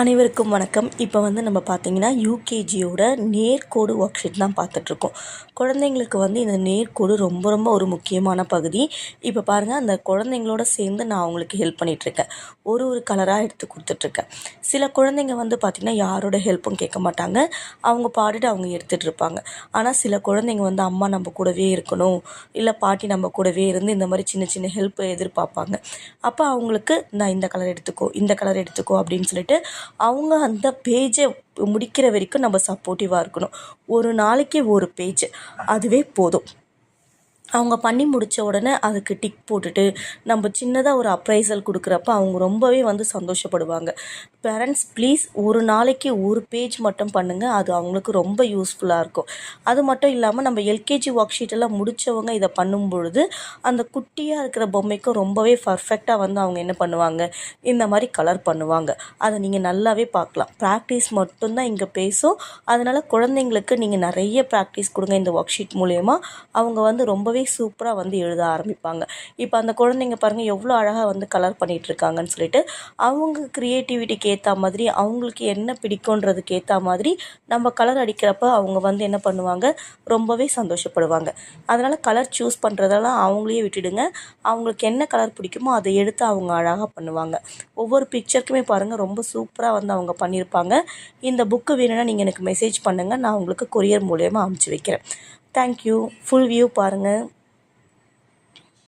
அனைவருக்கும் வணக்கம். இப்போ வந்து நம்ம பார்த்தீங்கன்னா யூகேஜியோட நேர்கோடு ஒர்க் ஷீட் தான் பார்த்துட்ருக்கோம் குழந்தைங்களுக்கு வந்து இந்த நேர்கோடு ரொம்ப ரொம்ப ஒரு முக்கியமான பகுதி. இப்போ பாருங்கள் அந்த குழந்தைங்களோட சேர்ந்து நான் அவங்களுக்கு ஹெல்ப் பண்ணிகிட்ருக்கேன் ஒரு ஒரு கலராக எடுத்து கொடுத்துட்ருக்கேன். சில குழந்தைங்க வந்து பார்த்திங்கன்னா யாரோட ஹெல்ப்பும் கேட்க மாட்டாங்க. அவங்க பாடிட்டு அவங்க எடுத்துகிட்டு இருப்பாங்க ஆனால் சில குழந்தைங்க வந்து அம்மா நம்ம கூடவே இருக்கணும் இல்லை பாட்டி நம்ம கூடவே இருந்து இந்த மாதிரி சின்ன சின்ன ஹெல்ப் எதிர்பார்ப்பாங்க. அப்போ அவங்களுக்கு நான் இந்த கலர் எடுத்துக்கோ இந்த கலர் எடுத்துக்கோ அப்படின்னு சொல்லிட்டு அவங்க அந்த பேஜை முடிக்கிற வரைக்கும் நம்ம சப்போர்ட்டிவாக இருக்கணும். ஒரு நாளைக்கு ஒரு பேஜ் அதுவே போதும். அவங்க பண்ணி முடித்த உடனே அதுக்கு டிக் போட்டுட்டு நம்ம சின்னதாக ஒரு அப்ரைசல் கொடுக்குறப்ப அவங்க ரொம்பவே வந்து சந்தோஷப்படுவாங்க. பேரண்ட்ஸ் ப்ளீஸ் ஒரு நாளைக்கு ஒரு பேஜ் மட்டும் பண்ணுங்கள் அது அவங்களுக்கு ரொம்ப யூஸ்ஃபுல்லாக இருக்கும். அது மட்டும் இல்லாமல் நம்ம எல்கேஜி ஒர்க் ஷீட்டெல்லாம் முடித்தவங்க இதை பண்ணும் பொழுது அந்த குட்டியாக இருக்கிற பொம்மைக்கும் ரொம்பவே பர்ஃபெக்டாக வந்து அவங்க என்ன பண்ணுவாங்க? இந்த மாதிரி கலர் பண்ணுவாங்க. அதை நீங்கள் நல்லாவே பார்க்கலாம். ப்ராக்டிஸ் மட்டும்தான் இங்கே பேசும். அதனால் குழந்தைங்களுக்கு நீங்கள் நிறைய ப்ராக்டிஸ் கொடுங்க இந்த ஒர்க் ஷீட் மூலயமா. அவங்க வந்து ரொம்பவே ரொம்பவே சூப்பராக வந்து எழுத ஆரம்பிப்பாங்க. இப்போ அந்த குழந்தைங்க பாருங்கள் எவ்வளோ அழகாக வந்து கலர் பண்ணிகிட்ருக்காங்கன்னு சொல்லிட்டு அவங்க க்ரியேட்டிவிட்டிக்கு ஏற்ற மாதிரி அவங்களுக்கு என்ன பிடிக்குன்றதுக்கு ஏற்ற மாதிரி நம்ம கலர் அடிக்கிறப்ப அவங்க வந்து என்ன பண்ணுவாங்க? ரொம்பவே சந்தோஷப்படுவாங்க. அதனால் கலர் சூஸ் பண்ணுறதெல்லாம் அவங்களையே விட்டுடுங்க. அவங்களுக்கு என்ன கலர் பிடிக்குமோ அதை எடுத்து அவங்க அழகாக பண்ணுவாங்க. ஒவ்வொரு பிக்சருக்குமே பாருங்கள் ரொம்ப சூப்பராக வந்து அவங்க பண்ணியிருப்பாங்க இந்த புக்கு வேணும்னா நீங்கள் எனக்கு மெசேஜ் பண்ணுங்கள் நான் உங்களுக்கு கொரியர் மூலயமா அனுப்பிச்சி வைக்கிறேன். தேங்க்யூ ஃபுல் வியூ பாருங்கள்